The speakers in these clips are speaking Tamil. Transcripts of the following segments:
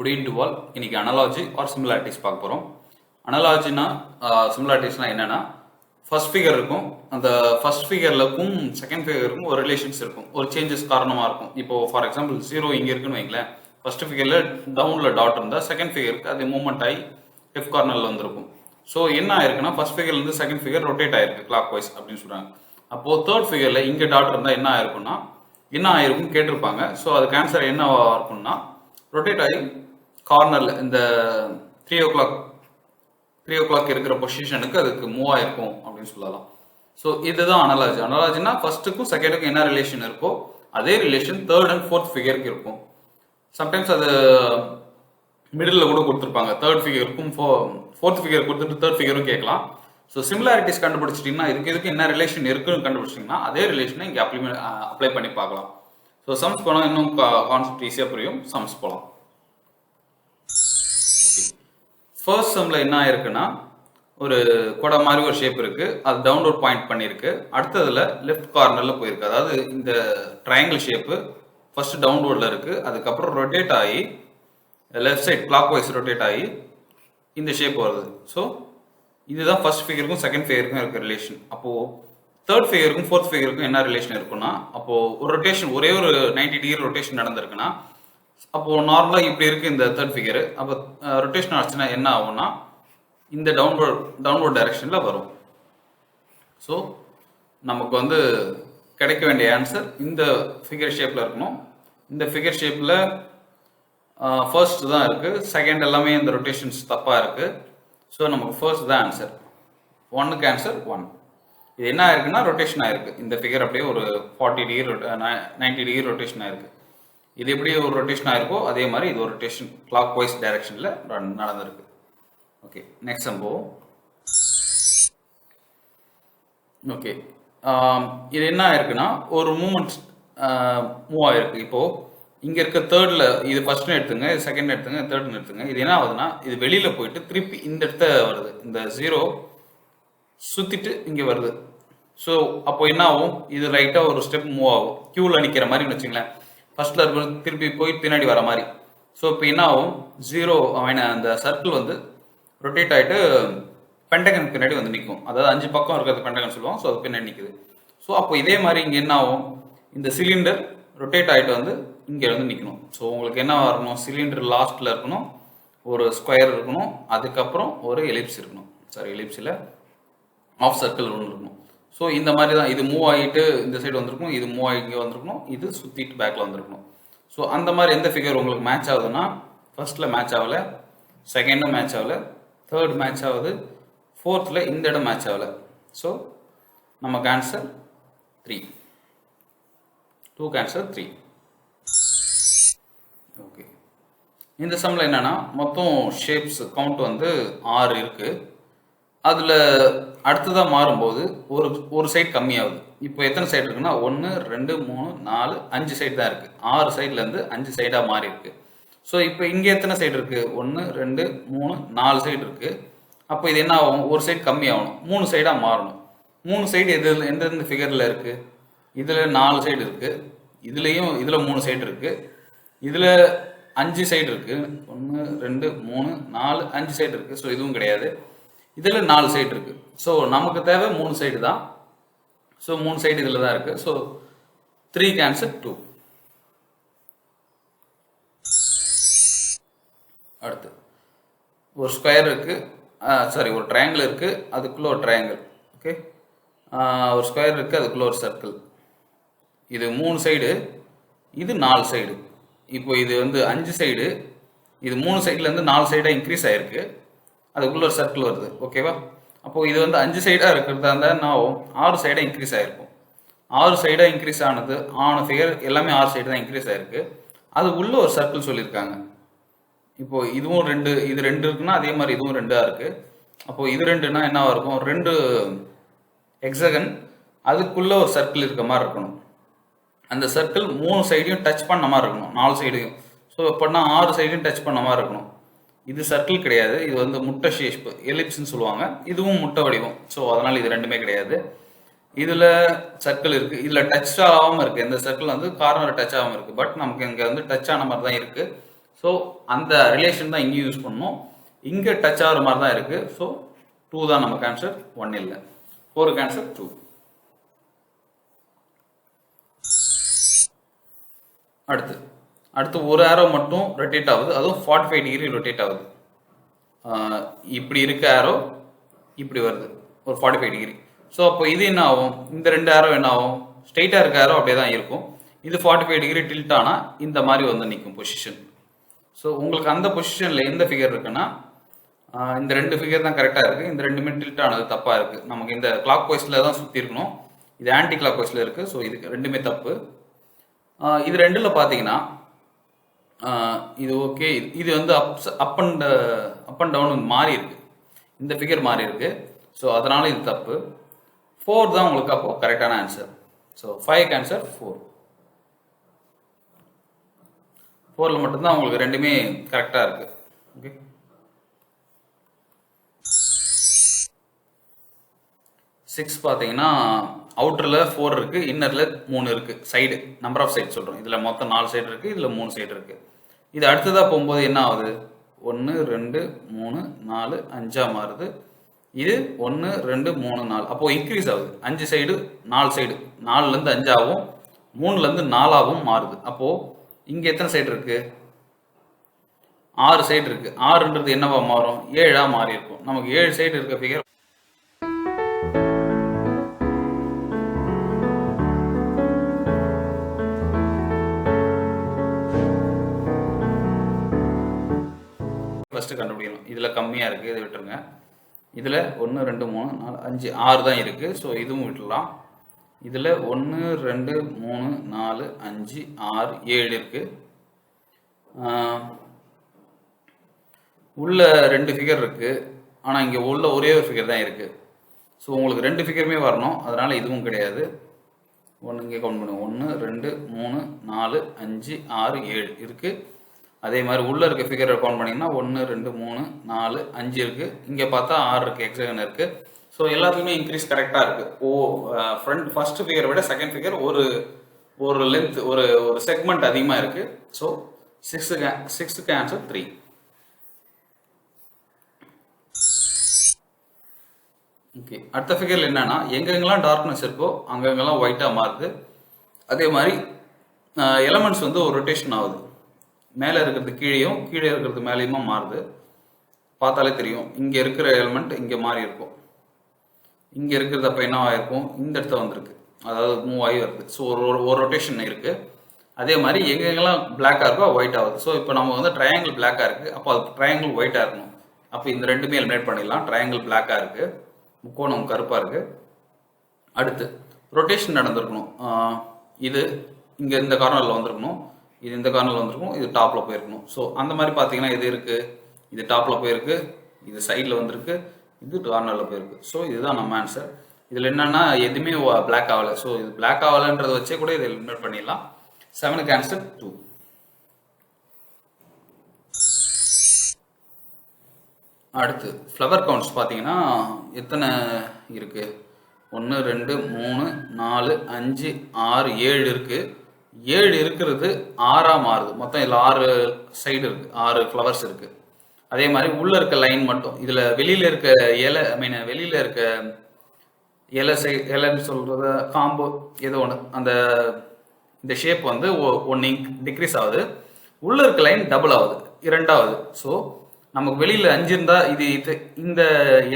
குட் இன்டு வால் இன்னைக்கு அனலாஜி ஆர் சிமிலாரிட்டிஸ் பார்க்க போகிறோம் அனலாஜினா சிமிலாரிட்டிஸ்னா என்னன்னா ஃபர்ஸ்ட் ஃபிகர் இருக்கும். அந்த ஃபர்ஸ்ட் ஃபிகர்லக்கும் செகண்ட் ஃபிகருக்கும் ஒரு ரிலேஷன்ஸ் இருக்கும். ஒரு சேஞ்சஸ் காரணமாக இருக்கும். இப்போ ஃபார் எக்ஸாம்பிள் ஜீரோ இங்கே இருக்குன்னு வைங்களேன். ஃபர்ஸ்ட் ஃபிகரில் டவுனில் டாட் இருந்தால் செகண்ட் ஃபிகருக்கு அது மூவ்மெண்ட் ஆகி லெஃப்ட் கார்னரில் வந்திருக்கும். ஸோ என்ன ஆயிருக்குன்னா ஃபர்ஸ்ட் ஃபிகர்லேருந்து செகண்ட் ஃபிகர் ரொட்டேட் ஆயிருக்கு கிளாக் வைஸ் அப்படின்னு சொல்கிறாங்க அப்போது தேர்ட் ஃபிகரில் இங்கே டாட் இருந்தால் என்ன ஆயிருக்கும்னா என்ன ஆயிருக்கும் கேட்டிருப்பாங்க. ஸோ அதுக்கு ஆன்சர் என்ன இருக்கும்னா ரொட்டேட் ஆகி கார்னரில் இந்த three o'clock three o'clock இருக்கிற பொசிஷனுக்கு அதுக்கு மூவ் ஆயிருக்கும் அப்படின்னு சொல்லலாம். ஸோ இதுதான் அனலாஜி அனலாஜினா ஃபர்ஸ்ட்டுக்கும் செகண்டுக்கும் என்ன ரிலேஷன் இருக்கோ அதே ரிலேஷன் தேர்ட் அண்ட் ஃபோர்த் ஃபிகருக்கு இருக்கும். சம்டைம்ஸ் அது மிடில் கூட கொடுத்துருப்பாங்க. தேர்ட் ஃபிகருக்கும் ஃபோ ஃபோர்த் ஃபிகர் கொடுத்துட்டு தேர்ட் ஃபிகரும் கேட்கலாம். ஸோ சிமிலாரிட்டிஸ் கண்டுபிடிச்சிட்டிங்கன்னா இதுக்கு இதுக்கு என்ன ரிலேஷன் இருக்குன்னு கண்டுபிடிச்சிட்டிங்கன்னா அதே ரிலேஷனை இங்கே அப்ளிமெண்ட் அப்ளை பண்ணி பார்க்கலாம். ஸோ சம்ஸ் போனால் இன்னும் கான்செப்ட் ஈஸியாக புரியும். சம்ஸ் போகலாம் ஃபர்ஸ்ட் செம்மில் என்ன ஆயிருக்குன்னா ஒரு கொடை மாதிரி ஒரு ஷேப் இருக்கு. அது டவுன்லோட் பாயிண்ட் பண்ணியிருக்கு. அடுத்ததுல லெஃப்ட் கார்னர்ல போயிருக்கு. அதாவது இந்த ட்ரையாங்கிள் ஷேப்பு ஃபர்ஸ்ட் டவுன்லோட்ல இருக்கு. அதுக்கப்புறம் ரொட்டேட் ஆகி left side clockwise rotate ஆகி இந்த ஷேப் வருது. ஸோ இதுதான் ஃபர்ஸ்ட் ஃபிகருக்கும் செகண்ட் ஃபிகருக்கும் இருக்க ரிலேஷன் அப்போ தேர்ட் ஃபிகருக்கும் ஃபோர்த் ஃபிகருக்கும் என்ன ரிலேஷன் இருக்குன்னா அப்போ ஒரு ரொட்டேஷன் ஒரே ஒரு நைன்டி டிகிரி ரொட்டேஷன் நடந்திருக்குன்னா அப்போ நார்மலாக இப்படி இருக்கு இந்த தேர்ட் ஃபிகர் அப்போ ரொட்டேஷன் ஆச்சுன்னா என்ன ஆகும்னா இந்த டவுன்வர்ட் டவுன்வர்ட் டைரக்ஷனில் வரும். ஸோ நமக்கு வந்து கிடைக்க வேண்டிய ஆன்சர் இந்த ஃபிகர் ஷேப்பில் இருக்கணும். இந்த ஃபிகர் ஷேப்பில் ஃபர்ஸ்ட் தான் இருக்குது செகண்ட் எல்லாமே இந்த ரொட்டேஷன்ஸ் தப்பாக இருக்குது ஸோ நமக்கு ஃபர்ஸ்ட் தான் ஆன்சர் ஒன்னுக்கு ஆன்சர் ஒன் இது என்ன ஆயிருக்குன்னா ரொட்டேஷன் ஆயிருக்கு. இந்த ஃபிகர் அப்படியே ஒரு forty degree ninety degree rotation ஆயிருக்கு. இது எப்படி ஒரு ரொட்டேஷன் ஆயிருக்கோ அதே மாதிரி இது ஒரு ரொட்டேஷன் கிளாக் வைஸ் டைரக்ஷனில் நடந்திருக்கு. ஓகே நெக்ஸ்ட் சம்போ ஓகே இது என்ன ஆயிருக்குன்னா ஒரு மூமெண்ட் மூவ் ஆயிருக்கு. இப்போ இங்க இருக்க தேர்ட்ல இது ஃபர்ஸ்ட்னு எடுத்துங்க இது செகண்ட் எடுத்துங்க தேர்ட்னு எடுத்துங்க. இது என்ன ஆகுதுன்னா இது வெளியில போயிட்டு திருப்பி இந்த இடத்த வருது. இந்த ஜீரோ சுத்திட்டு இங்க வருது. ஸோ அப்போ என்ன ஆகும்? இது ரைட்டா ஒரு ஸ்டெப் மூவ் ஆகும். கியூல நிக்கிற மாதிரி வச்சுங்களேன். ஃபர்ஸ்ட்ல இருக்கிறது திருப்பி போய் பின்னாடி வர மாதிரி. ஸோ இப்போ என்ன ஆகும்? ஜீரோ அந்த சர்க்கிள் வந்து ரொட்டேட் ஆகிட்டு பெண்டகன் பின்னாடி வந்து நிற்கும் அதாவது அஞ்சு பக்கம் இருக்கிறது பெண்டகன் சொல்லுவோம் ஸோ அது பின்னாடி நிற்குது ஸோ அப்போ இதே மாதிரி இங்கே என்ன ஆகும்? இந்த சிலிண்டர் ரொட்டேட் ஆகிட்டு வந்து இங்கே வந்து நிற்கணும் ஸோ உங்களுக்கு என்ன வரணும்? சிலிண்டர் லாஸ்ட்டில் இருக்கணும். ஒரு ஸ்கொயர் இருக்கணும். அதுக்கப்புறம் ஒரு எலிப்ஸ் இருக்கணும். சாரி எலிப்ஸில் ஆஃப் சர்க்கிள் ஒன்று இருக்கணும். ஸோ இந்த மாதிரி தான். இது மூவ் ஆகிட்டு இந்த சைடு வந்திருக்கணும் இது மூவ் ஆகி இங்கே வந்திருக்கணும் இது சுற்றிட்டு பேக்கில் வந்திருக்கணும். ஸோ அந்த மாதிரி எந்த ஃபிகர் உங்களுக்கு மேட்ச் ஆகுதுன்னா ஃபர்ஸ்ட்டில் மேட்ச் ஆகலை செகண்டும் மேட்ச் ஆகலை தேர்ட் மேட்ச் ஆகுது ஃபோர்த்தில் இந்த இடம் மேட்ச் ஆகலை. ஸோ நம்ம answer three two answer three okay இந்த சம்மில் என்னென்னா மொத்தம் ஷேப்ஸ் கவுண்ட் வந்து ஆறு இருக்குது அதில் அடுத்ததாக மாறும்போது ஒரு ஒரு சைடு கம்மியாகுது. இப்போ எத்தனை சைடு இருக்குன்னா ஒன்று ரெண்டு மூணு நாலு அஞ்சு சைடு தான் இருக்குது ஆறு சைட்லேருந்து அஞ்சு சைடாக மாறி இருக்கு. ஸோ இப்போ இங்கே எத்தனை சைடு இருக்குது ஒன்று ரெண்டு மூணு நாலு சைடு இருக்குது அப்போ இது என்ன ஆகும்? ஒரு சைடு கம்மியாகணும். மூணு சைடாக மாறணும். மூணு சைடு எது எந்தெந்த ஃபிகரில் இருக்குது இதில் நாலு சைடு இருக்குது இதுலேயும் இதில் மூணு சைடு இருக்குது இதில் அஞ்சு சைடு இருக்குது ஒன்று ரெண்டு மூணு நாலு அஞ்சு சைடு இருக்குது ஸோ இதுவும் கிடையாது. இதில் நாலு சைடு இருக்குது ஸோ நமக்கு தேவை மூணு சைடு தான். ஸோ மூணு சைடு இதில் தான் இருக்குது ஸோ த்ரீ கேன்சர் டூ அடுத்து. ஒரு ஸ்கொயர் இருக்கு. சாரி ஒரு ட்ரையாங்கிள் இருக்கு. அதுக்குள்ள ஒரு ட்ரையாங்கிள் ஓகே ஒரு ஸ்கொயர் இருக்கு. அதுக்குள்ள ஒரு சர்க்கிள் இது மூணு சைடு இது நாலு சைடு இப்போ இது வந்து அஞ்சு சைடு இது மூணு சைட்லேருந்து நாலு சைடாக இன்க்ரீஸ் ஆயிருக்கு. அதுக்குள்ளே ஒரு சர்க்கிள் வருது. ஓகேவா அப்போது இது வந்து அஞ்சு சைடாக இருக்கிறதா இருந்தால் என்ன ஆகும்? ஆறு சைடாக இன்க்ரீஸ் ஆகிருக்கும் ஆறு சைடாக இன்க்ரீஸ் ஆனது ஆன ஃபிகர் எல்லாமே ஆறு சைடு தான் இன்க்ரீஸ் ஆயிருக்கு. அது உள்ள ஒரு சர்க்கிள் சொல்லியிருக்காங்க. இப்போது இதுவும் ரெண்டு இது ரெண்டு இருக்குன்னா அதே மாதிரி இதுவும் ரெண்டாக இருக்குது அப்போது இது ரெண்டுனா என்னவாக இருக்கும் ரெண்டு எக்ஸகன் அதுக்குள்ள ஒரு சர்க்கிள் இருக்க மாதிரி இருக்கணும். அந்த சர்க்கிள் மூணு சைடையும் டச் பண்ண மாதிரி இருக்கணும். நாலு சைடையும் ஸோ எப்படின்னா ஆறு சைடையும் டச் பண்ண மாதிரி இருக்கணும். இது சர்க்கிள் கிடையாது. இது வந்து முட்டை ஷேப் எலிப்ஸ்ன்னு சொல்லுவாங்க. இதுவும் முட்டை வடிவம். ஸோ அதனால இது ரெண்டுமே கிடையாது. இதுல சர்க்கிள் இருக்கு. இதுல டச் ஆகாம இருக்கு. இந்த சர்க்கிள் வந்து கார்னர் டச் ஆகாம இருக்கு. பட் நமக்கு இங்க வந்து டச் ஆன மாதிரி தான் இருக்கு. ஸோ அந்த ரிலேஷன் தான் இங்கேயும் யூஸ் பண்ணணும். இங்கே டச் ஆகிற மாதிரி தான் இருக்குது ஸோ டூ தான் நமக்கு ஆன்சர் ஒன் இல்லை. ஃபோருக்கு ஆன்சர் டூ அடுத்து. அடுத்து ஒரு ஆரோ மட்டும் ரொட்டேட் ஆகுது. அதுவும் ஃபார்ட்டி ஃபைவ் டிகிரி ரொட்டேட் ஆகுது இப்படி இருக்க ஆரோ இப்படி வருது. ஒரு ஃபார்ட்டி ஃபைவ் டிகிரி ஸோ அப்போ இது என்ன ஆகும்? இந்த ரெண்டு ஆரோ என்ன ஆகும்? ஸ்ட்ரெயிட்டாக இருக்க ஆரோ அப்படியே தான் இருக்கும். இது ஃபார்ட்டி ஃபைவ் டிகிரி டில்ட் ஆனால் இந்த மாதிரி வந்து நிற்கும் பொசிஷன் ஸோ உங்களுக்கு அந்த பொசிஷனில் எந்த ஃபிகர் இருக்குன்னா இந்த ரெண்டு ஃபிகர் தான் கரெக்டாக இருக்குது இந்த ரெண்டுமே டில்ட் ஆனது தப்பாக இருக்குது நமக்கு இந்த கிளாக் வைஸில் தான் சுற்றி இருக்கணும். இது ஆன்டி கிளாக் வைஸில் இருக்குது ஸோ இதுக்கு ரெண்டுமே தப்பு. இது ரெண்டில் பார்த்தீங்கன்னா இது ஓகே இது வந்து ups up and up and down மாறி இருக்கு. இந்த ஃபிகர் மாறி இருக்கு. ஸோ அதனால இது தப்பு. ஃபோர் தான் உங்களுக்கு அப்போ கரெக்டான answer so five answer four ஃபோரில் மட்டும்தான் உங்களுக்கு ரெண்டுமே கரெக்டாக இருக்கு. ஓகே சிக்ஸ் பார்த்தீங்கன்னா அவுட்டரில் ஃபோர் இருக்குது இன்னரில் மூணு இருக்குது சைடு நம்பர் ஆஃப் சைடு சொல்கிறோம் இதில் மொத்தம் நாலு சைடு இருக்குது இதில் மூணு சைடு இருக்குது இது அடுத்ததாக போகும்போது என்ன ஆகுது? ஒன்று ரெண்டு மூணு நாலு அஞ்சாக மாறுது. இது ஒன்று ரெண்டு மூணு நாலு. அப்போது இன்க்ரீஸ் ஆகுது. அஞ்சு சைடு நாலு சைடு நாலுலேருந்து அஞ்சாகவும் மூணுலேருந்து நாலாகவும் மாறுது. அப்போது இங்கே எத்தனை சைடு இருக்குது ஆறு சைடு இருக்குது ஆறுன்றது என்னவா மாறும்? ஏழாக மாறி இருக்கும் நமக்கு ஏழு சைடு இருக்க ஃபிகர் ஃபஸ்ட்டு கண்டுபிடிக்கணும் இதில் கம்மியாக இருக்குது இதை விட்டுருங்க. இதில் ஒன்று ரெண்டு மூணு நாலு அஞ்சு ஆறு தான் இருக்குது ஸோ இதுவும் விட்டுடலாம். இதில் ஒன்று ரெண்டு மூணு நாலு அஞ்சு ஆறு ஏழு இருக்குது உள்ள ரெண்டு ஃபிகர் இருக்குது ஆனால் இங்கே உள்ள ஒரே ஒரு ஃபிகர் தான் இருக்குது ஸோ உங்களுக்கு ரெண்டு ஃபிகருமே வரணும். அதனால் இதுவும் கிடையாது. ஒன்று இங்கே கவுண்ட் பண்ணுங்க. ஒன்று ரெண்டு மூணு நாலு அஞ்சு ஆறு ஏழு இருக்குது அதே மாதிரி உள்ளே இருக்க ஃபிகரை கவுண்ட் பண்ணிங்கன்னா ஒன்று ரெண்டு மூணு நாலு அஞ்சு இருக்குது இங்கே பார்த்தா ஆறு இருக்குது எக்ஸகன் இருக்குது ஸோ எல்லாத்துக்குமே இன்க்ரீஸ் கரெக்டாக இருக்குது ஓ ஃப்ரண்ட் ஃபர்ஸ்ட் ஃபிகரை விட செகண்ட் ஃபிகர் ஒரு ஒரு லென்த் ஒரு ஒரு செக்மெண்ட் அதிகமாக இருக்குது ஸோ சிக்ஸுக்கு சிக்ஸுக்கு ஆன்சர் த்ரீ ஓகே அடுத்த ஃபிகரில் என்னன்னா எங்கெங்கெல்லாம் டார்க்னஸ் இருக்கோ அங்கங்கெல்லாம் ஒயிட்டாக மாறுது. அதே மாதிரி எலமெண்ட்ஸ் வந்து ஒரு ரொட்டேஷன் ஆகுது. மேலே இருக்கிறது கீழேயும் கீழே இருக்கிறது மேலேயுமா மாறுது. பார்த்தாலே தெரியும். இங்கே இருக்கிற எலமெண்ட் இங்கே மாறி இருக்கும். இங்கே இருக்கிறது அப்போ என்னவா இருக்கும் இந்த இடத்துல வந்திருக்கு. அதாவது மூவ் ஆகி வருது. ஸோ ஒரு ஒரு- ஒரு ரொட்டேஷன் இருக்குது அதே மாதிரி எங்கெங்கெல்லாம் பிளாக்காக இருக்கோ ஒயிட் ஆகுது ஸோ இப்போ நம்ம வந்து ட்ரையாங்கிள் பிளாக்காக இருக்குது அப்போ அது ட்ரையாங்கிள் ஒயிட்டாக இருக்கணும். அப்போ இந்த ரெண்டுமே எலிமினேட் பண்ணிடலாம். ட்ரையாங்கிள் பிளாக்காக இருக்குது முக்கோணம் கருப்பாக இருக்குது அடுத்து ரொட்டேஷன் நடந்திருக்கணும். இது இங்கே இந்த கார்னரில் வந்திருக்கணும். இது இந்த கார்னரில் வந்திருக்கும் இது டாப்பில் போயிருக்கணும். ஸோ அந்த மாதிரி பார்த்தீங்கன்னா இது இருக்குது இது டாப்பில் போயிருக்கு இது சைடில் வந்திருக்கு இது கார்னரில் போயிருக்கு. ஸோ இதுதான் நம்ம ஆன்சர் இதில் என்னன்னா எதுவுமே பிளாக் ஆகலை. ஸோ இது பிளாக் ஆகலைன்றதை வச்சே கூட இதை எலிமினேட் பண்ணிடலாம். செவனுக்கு ஆன்சர் டூ அடுத்து ஃப்ளவர் கவுண்ட்ஸ் பார்த்தீங்கன்னா எத்தனை இருக்குது ஒன்று ரெண்டு மூணு நாலு அஞ்சு ஆறு ஏழு இருக்குது ஏழு இருக்கிறது ஆறாக மாறுது மொத்தம் இதில் ஆறு சைடு இருக்கு ஆறு ஃப்ளவர்ஸ் இருக்கு. அதே மாதிரி உள்ள இருக்க லைன் மட்டும். இதில் வெளியில இருக்க இலை ஐ மீன் வெளியில இருக்க இலை சை இலைன்னு சொல்றத காம்போ ஏதோ ஒன்று அந்த இந்த ஷேப் வந்து ஒன்று டிக்ரீஸ் ஆகுது. உள்ள இருக்க லைன் டபுள் ஆகுது இரண்டாவது. ஸோ நமக்கு வெளியில் அஞ்சு இருந்தால் இது இது இந்த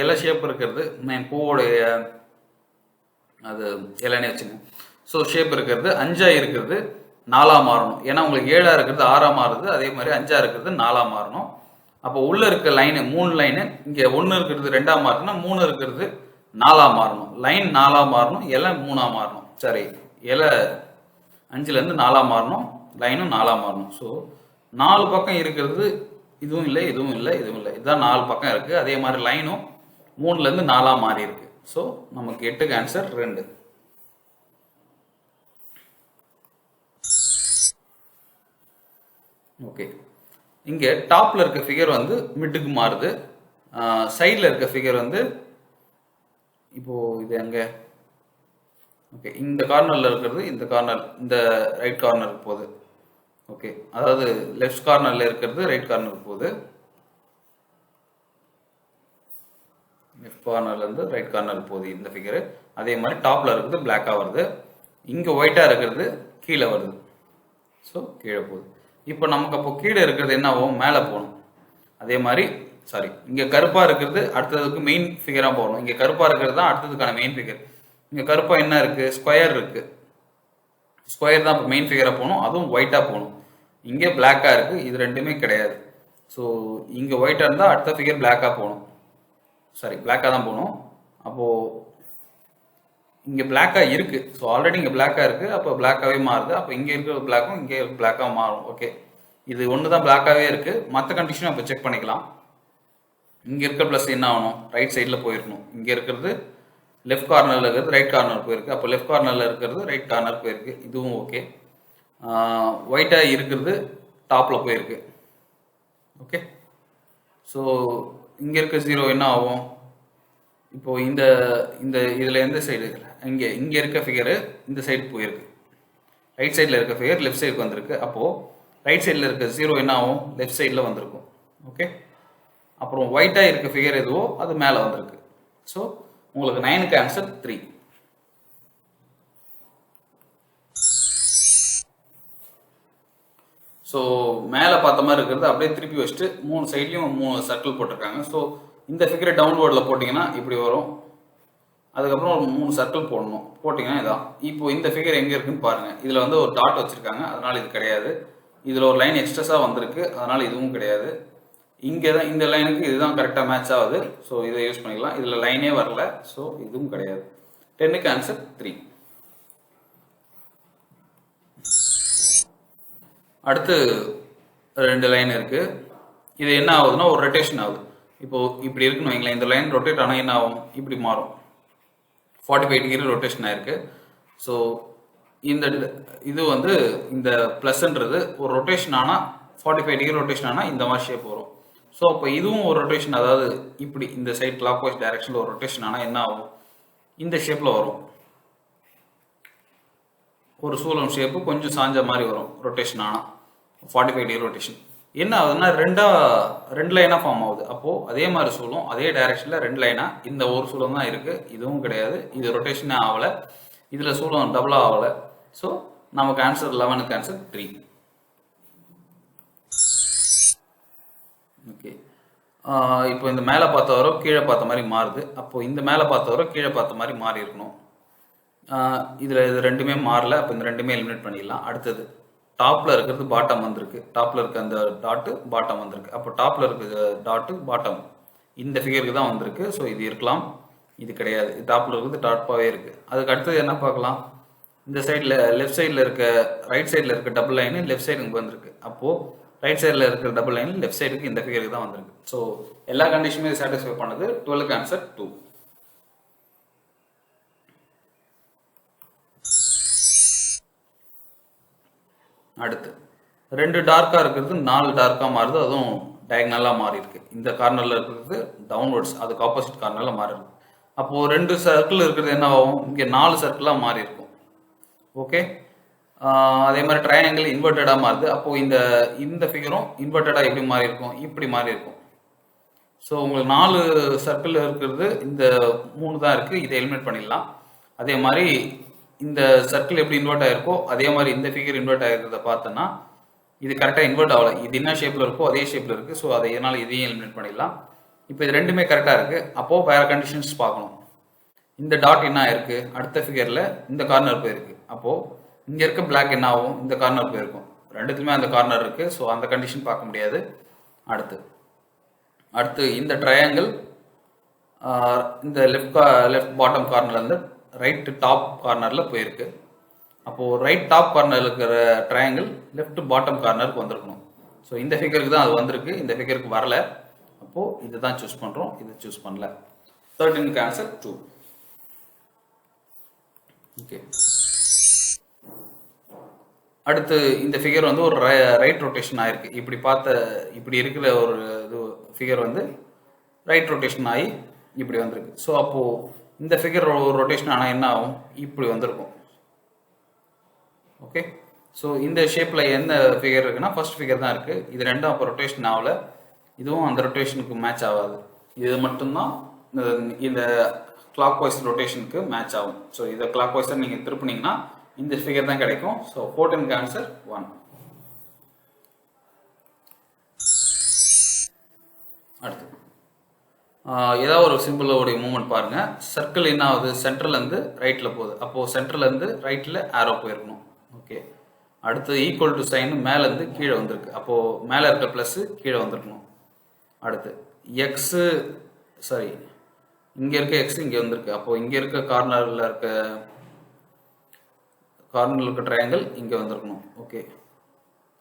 இலை ஷேப் இருக்கிறது. நான் பூவோடைய அது இலைனே வச்சுக்கோங்க. ஸோ ஷேப் இருக்கிறது அஞ்சா இருக்கிறது நாலா மாறணும். ஏன்னா உங்களுக்கு ஏழா இருக்கிறது ஆறா மாறுது. அதே மாதிரி அஞ்சா இருக்கிறது நாலா மாறணும். அப்போ உள்ள இருக்க லைனு மூணு லைனு இங்க ஒன்று இருக்கிறது ரெண்டா மாறுதுன்னா மூணு இருக்கிறது நாலா மாறணும். லைன் நாலா மாறணும் இலை மூணா மாறணும். சரி இலை அஞ்சுல இருந்து நாலா மாறணும் லைனும் நாலா மாறணும். ஸோ நாலு பக்கம் இருக்கிறது இதுவும் இல்லை இதுவும் இல்லை இதுவும் இல்லை. இதுதான் நாலு பக்கம் இருக்கு. அதே மாதிரி லைனும் மூணுல இருந்து நாலா மாறி இருக்கு. ஸோ நமக்கு எட்டுக்கு ஆன்சர் ரெண்டு. ஓகே இங்கே டாப்பில் இருக்க ஃபிகர் வந்து மிட்டுக்கு மாறுது. சைடில் இருக்க ஃபிகர் வந்து இப்போது இது எங்கே? ஓகே இந்த கார்னரில் இருக்கிறது இந்த கார்னர் இந்த ரைட் கார்னருக்கு போகுது. ஓகே அதாவது லெஃப்ட் கார்னரில் இருக்கிறது ரைட் கார்னருக்கு போகுது. லெஃப்ட் கார்னர்லேருந்து ரைட் கார்னர் போகுது இந்த ஃபிகரு அதே மாதிரி டாப்பில் இருக்கிறது பிளாக்காக வருது. இங்கே ஒயிட்டாக இருக்கிறது கீழே வருது. ஸோ கீழே போகுது. இப்போ நமக்கு அப்போ கீழே இருக்கிறது என்ன ஆகும் மேலே போகணும். அதே மாதிரி சாரி இங்கே கருப்பாக இருக்கிறது அடுத்ததுக்கு மெயின் ஃபிகராக போகணும். இங்கே கருப்பாக இருக்கிறது தான் அடுத்ததுக்கான மெயின் ஃபிகர் இங்கே கருப்பாக என்ன இருக்குது ஸ்கொயர் இருக்குது ஸ்கொயர் தான் இப்போ மெயின் ஃபிகராக போகணும். அதுவும் ஒயிட்டாக போகணும். இங்கே பிளாக்காக இருக்குது இது ரெண்டுமே கிடையாது. ஸோ இங்கே ஒயிட்டாக இருந்தால் அடுத்த ஃபிகர் பிளாக்காக போகணும். சாரி பிளாக்காக தான் போகணும். அப்போது இங்கே பிளாக்காக இருக்குது ஸோ ஆல்ரெடி இங்கே பிளாக்காக இருக்குது அப்போ பிளாக்காகவே மாறுது. அப்போ இங்கே இருக்கிற பிளாக்கும் இங்கே பிளாக்காக மாறும். ஓகே இது ஒன்று தான் பிளாக்காகவே இருக்குது மற்ற கண்டிஷனும் அப்போ செக் பண்ணிக்கலாம். இங்கே இருக்க ப்ளஸ் என்ன ஆகணும்? ரைட் சைடில் போயிருக்கணும் இங்கே இருக்கிறது லெஃப்ட் கார்னரில் இருக்கிறது ரைட் கார்னர் போயிருக்கு. அப்போ லெஃப்ட் கார்னரில் இருக்கிறது ரைட் கார்னர் போயிருக்கு. இதுவும் ஓகே ஒயிட்டாக இருக்கிறது டாப்பில் போயிருக்கு. ஓகே ஸோ இங்கே இருக்க ஜீரோ என்ன ஆகும்? இப்போது இந்த இந்த இதில் எந்த சைடு இங்கே இங்கே இருக்க ஃபிகரு இந்த சைடு போயிருக்கு. ரைட் சைடில் இருக்க ஃபிகர் லெஃப்ட் சைடுக்கு வந்திருக்கு. அப்போது ரைட் சைடில் இருக்க ஜீரோ என்ன ஆகும்? லெஃப்ட் சைடில் வந்திருக்கும். ஓகே அப்புறம் ஒயிட்டாக இருக்க ஃபிகர் எதுவோ அது மேலே வந்திருக்கு. ஸோ உங்களுக்கு நைனுக்கு ஆன்சர் த்ரீ ஸோ மேலே பார்த்த மாதிரி இருக்கிறது அப்படியே திருப்பி வச்சுட்டு மூணு சைட்லையும் மூணு சர்க்கிள் போட்டிருக்காங்க. ஸோ இந்த ஃபிகரை டவுன்வோர்டில் போட்டிங்கன்னா இப்படி வரும். அதுக்கப்புறம் ஒரு மூணு சர்க்கிள் போடணும். போட்டிங்கன்னா இதான். இப்போ இந்த ஃபிகர் எங்கே இருக்குன்னு பாருங்கள் இதில் வந்து ஒரு டாட் வச்சுருக்காங்க. அதனால் இது கிடையாது. இதில் ஒரு லைன் எக்ஸ்ட்ரஸாக வந்திருக்கு. அதனால் இதுவும் கிடையாது. இங்கே தான் இந்த லைனுக்கு இதுதான் கரெக்டாக மேட்ச் ஆகுது. ஸோ இதை யூஸ் பண்ணிக்கலாம். இதில் லைனே வரல. ஸோ இதுவும் கிடையாது. டென்னுக்கு ஆன்சர் த்ரீ அடுத்து ரெண்டு லைன் இருக்கு. இது என்ன ஆகுதுன்னா ஒரு ரொட்டேஷன் ஆகுது. இப்போ இப்படி இருக்குன்னு வைங்களேன். இந்த லைன் ரொட்டேட் ஆனால் என்ன ஆகும்? இப்படி மாறும். ஃபார்ட்டி ஃபைவ் டிகிரி ரொட்டேஷன் ஆயிருக்கு. ஸோ இந்த இது வந்து இந்த ப்ளஸ்ன்றது ஒரு ரொட்டேஷன் ஆனால் ஃபார்ட்டி ஃபைவ் டிகிரி ரொட்டேஷன் ஆனால் இந்த மாதிரி ஷேப் வரும். ஸோ அப்போ இதுவும் ஒரு ரொட்டேஷன் அதாவது இப்படி இந்த சைட் கிளாக் வைஸ் டைரக்ஷனில் ஒரு ரொட்டேஷன் ஆனால் என்ன ஆகும்? இந்த ஷேப்பில் வரும். ஒரு சூலம் ஷேப்பு கொஞ்சம் சாஞ்ச மாதிரி வரும் ரொட்டேஷன் ஆனால் ஃபார்ட்டி ஃபைவ் டிகிரி ரொட்டேஷன் என்ன ஆகுதுன்னா ரெண்டா ரெண்டு லைனாக ஃபார்ம் ஆகுது. அப்போது அதே மாதிரி சூழலும் அதே டைரக்ஷனில் ரெண்டு லைனாக இந்த ஒரு சூழல் தான் இருக்குது இதுவும் கிடையாது. இது ரொட்டேஷனே ஆகலை. இதில் சூழல் டபுளாக ஆகலை. ஸோ நமக்கு ஆன்சர் லெவனுக்கு ஆன்சர் த்ரீ ஓகே இப்போ இந்த மேலே பார்த்தவரோ கீழே பார்த்த மாதிரி மாறுது. அப்போ இந்த மேலே பார்த்தவரோ கீழே பார்த்த மாதிரி மாறி இருக்கணும் இதில் இது ரெண்டுமே மாறல. அப்போ இந்த ரெண்டுமே எலிமினேட் பண்ணிடலாம். அடுத்தது டாப்பில் இருக்கிறது பாட்டம் வந்திருக்கு. டாப்பில் இருக்க அந்த டாட்டு பாட்டம் வந்திருக்கு. அப்போ டாப்பில் இருக்கிற டாட்டு பாட்டம் இந்த ஃபிகருக்கு தான் வந்திருக்கு. ஸோ இது இருக்கலாம். இது கிடையாது. டாப்பில் இருக்கிறது டாப்பாகவே இருக்குது அதுக்கு அடுத்தது என்ன பார்க்கலாம்? இந்த சைடில் லெஃப்ட் சைடில் இருக்க ரைட் சைடில் இருக்க டபுள் லைனு லெஃப்ட் சைடு இங்கே வந்திருக்கு. அப்போது ரைட் சைடில் இருக்கிற டபுள் லைன் லெஃப்ட் சைடுக்கு இந்த ஃபிகருக்கு தான் வந்திருக்கு. ஸோ எல்லா கண்டிஷனுமே சாட்டிஸ்ஃபை பண்ணது டுவெல்க்கு ஆன்சர் டூ அடுத்து. ரெண்டு டார்க்காக இருக்கிறது நாலு டார்க்காக மாறுது அதுவும் டயக்னலாக மாறி இருக்கு இந்த கார்னரில் இருக்கிறது டவுன்வர்ட்ஸ் அதுக்கு ஆப்போசிட் கார்னரில் மாறி இருக்கு அப்போது ரெண்டு சர்க்கிள் இருக்கிறது என்ன ஆகும்? இங்கே நாலு சர்க்கிளாக மாறி இருக்கும் ஓகே அதே மாதிரி ட்ரையாங்கிள் இன்வெர்டடாக மாறுது. அப்போது இந்த இந்த ஃபிகரும் இன்வெர்டடாக எப்படி மாறி இருக்கும் இப்படி மாறி இருக்கும் ஸோ உங்களுக்கு நாலு சர்க்கிள் இருக்கிறது இந்த மூணு தான் இருக்குது இதை எலிமினேட் பண்ணிடலாம். அதே மாதிரி இந்த சர்க்கிள் எப்படி இன்வெர்ட் ஆயிருக்கோ அதே மாதிரி இந்த ஃபிகர் இன்வெர்ட் ஆயிருந்ததை பார்த்தோன்னா இது கரெக்டாக இன்வெர்ட் ஆகலை. இது என்ன ஷேப்பில் இருக்கோ அதே ஷேப்பில் இருக்குது ஸோ அதை என்னால் இதையும் எலிமினேட் பண்ணிடலாம். இப்போ இது ரெண்டுமே கரெக்டாக இருக்குது அப்போது வேறு கண்டிஷன்ஸ் பார்க்கணும். இந்த டாட் என்ன ஆயிருக்கு? அடுத்த ஃபிகரில் இந்த கார்னர் போயிருக்கு. அப்போது இங்கே இருக்க பிளாக் என்ன ஆகும் இந்த கார்னர் போயிருக்கும். ரெண்டுத்துமே அந்த கார்னர் இருக்குது ஸோ அந்த கண்டிஷன் பார்க்க முடியாது. அடுத்து. அடுத்து இந்த ட்ரையாங்கிள் இந்த லெஃப்ட் லெஃப்ட் பாட்டம் கார்னர்லேருந்து ரைட் டாப் கார்னரில் போயிருக்கு. அப்போது ரைட் டாப் கார்னரில் இருக்கிற ட்ரையாங்கிள் லெஃப்ட் பாட்டம் கார்னருக்கு வந்திருக்கணும். ஸோ இந்த ஃபிகருக்கு தான் அது வந்திருக்கு. இந்த ஃபிகருக்கு வரல. அப்போது இதை தான் சூஸ் பண்ணுறோம் இதை சூஸ் பண்ணல. தேர்ட்டினுக்கு ஆன்சர் டூ ஓகே அடுத்து இந்த ஃபிகர் வந்து ஒரு ரைட் ரொட்டேஷன் ஆகிருக்கு இப்படி பார்த்த இப்படி இருக்கிற ஒரு இது ஃபிகர் வந்து ரைட் ரொட்டேஷன் ஆகி இப்படி வந்திருக்கு. ஸோ அப்போது இந்த ஃபிகர் ஒரு ரொட்டேஷன் ஆனால் என்ன ஆகும்? இப்படி வந்திருக்கும். ஓகே ஸோ இந்த ஷேப்பில் எந்த ஃபிகர் இருக்குன்னா ஃபர்ஸ்ட் ஃபிகர் தான் இருக்குது இது ரெண்டும் அப்போ ரொட்டேஷன் ஆகல. இதுவும் அந்த ரொட்டேஷனுக்கு மேட்ச் ஆகாது. இது மட்டும்தான் இந்த- இந்த கிளாக் வைஸ் ரொட்டேஷனுக்கு மேட்ச் ஆகும். ஸோ இதை கிளாக் வைஸாக நீங்கள் திருப்பினீங்கன்னா இந்த ஃபிகர் தான் கிடைக்கும். ஸோ ஃபோர்டீனுக்கு ஆன்சர் ஒன் அடுத்து. ஏதாவது ஒரு சிம்பிளோடைய மூமெண்ட் பாருங்க. சர்க்கிள் என்ன ஆகுது? சென்டர்ல இருந்து போகுது. அப்போது சென்டர்ல இருந்து ஆரோ போயிருக்கணும். ஓகே அடுத்து ஈக்குவல் டு சைன் மேலேருந்து கீழே வந்திருக்கு. அப்போது மேலே இருக்க ப்ளஸ்ஸு கீழே வந்திருக்கணும். அடுத்து எக்ஸு சாரி இங்கே இருக்க எக்ஸ் இங்கே வந்திருக்கு. அப்போது இங்கே இருக்க கார்னரில் இருக்க கார்னரில் இருக்க ட்ரையாங்கிள் இங்கே வந்திருக்கணும். ஓகே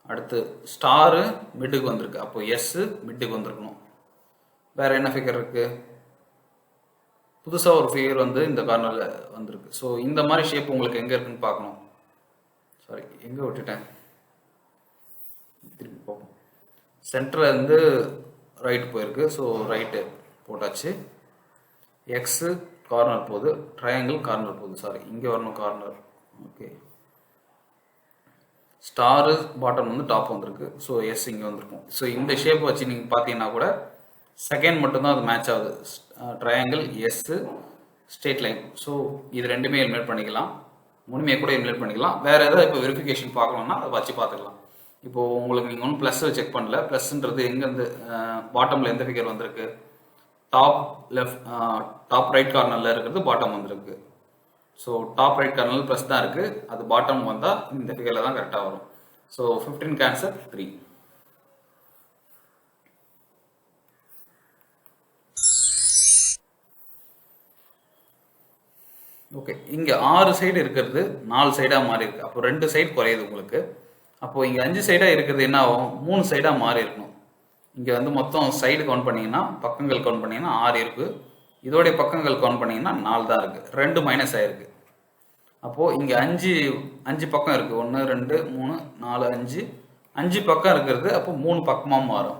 அடுத்து ஸ்டாரு மிட்டுக்கு வந்திருக்கு. அப்போது எஸ்ஸு மிட்டுக்கு வந்திருக்கணும். வேற என்ன ஃபிகர் இருக்கு? புதுசாக ஒரு ஃபிகர் வந்து இந்த கார்னரில் வந்திருக்கு. ஸோ இந்த மாதிரி ஷேப் உங்களுக்கு எங்கே இருக்குன்னு பார்க்கணும். சாரி எங்கே விட்டுட்டேன்? திருப்பி பார்ப்போம். சென்டரில் இருந்து ரைட் போயிருக்கு. ஸோ ரைட்டு போட்டாச்சு. எக்ஸு கார்னர் போகுது. ட்ரையாங்கிள் கார்னர் போகுது. சாரி இங்கே வரணும் கார்னர் ஓகே ஸ்டாரு பாட்டம் வந்து டாப் வந்திருக்கு. ஸோ எஸ் இங்கே வந்திருக்கும். ஸோ இந்த ஷேப் வச்சு நீங்கள் பார்த்தீங்கன்னா கூட செகண்ட் மட்டும்தான் அது மேட்ச் ஆகுது. Triangle S straight line so இது ரெண்டுமே எலிமினேட் பண்ணிக்கலாம். மூணுமே கூட எலிமினேட் பண்ணிக்கலாம். வேற ஏதாவது இப்போ வெரிஃபிகேஷன் பார்க்கணும்னா அதை வச்சு பார்த்துக்கலாம். இப்போ உங்களுக்கு நீங்கள் ஒன்றும் ப்ளஸ் செக் பண்ணல. ப்ளஸ்ன்றது எங்கேருந்து பாட்டமில் எந்த ஃபிகர் வந்திருக்கு? டாப் லெஃப்ட் டாப் ரைட் கார்னரில் இருக்கிறது பாட்டம் வந்திருக்கு. ஸோ டாப் ரைட் கார்னரில் ப்ளஸ் தான் இருக்குது அது பாட்டம் வந்தால் இந்த ஃபிகரில் தான் கரெக்டாக வரும். So fifteen answer three okay இங்கே ஆறு சைடு இருக்கிறது நாலு சைடாக மாறி இருக்கு. அப்போ ரெண்டு சைடு குறையுது உங்களுக்கு. அப்போ இங்கே அஞ்சு சைடாக இருக்கிறது என்ன ஆகும்? மூணு சைடாக மாறி இருக்கணும். இங்கே வந்து மொத்தம் சைடு கவுண்ட் பண்ணீங்கன்னா பக்கங்கள் கவுண்ட் பண்ணிங்கன்னா ஆறு இருக்கு. இதோடைய பக்கங்கள் கவுண்ட் பண்ணிங்கன்னா நாலு தான் இருக்குது ரெண்டு மைனஸ் ஆயிருக்கு. அப்போது இங்கே அஞ்சு அஞ்சு பக்கம் இருக்குது ஒன்று ரெண்டு மூணு நாலு அஞ்சு. அஞ்சு பக்கம் இருக்கிறது அப்போ மூணு பக்கமாக மாறும்.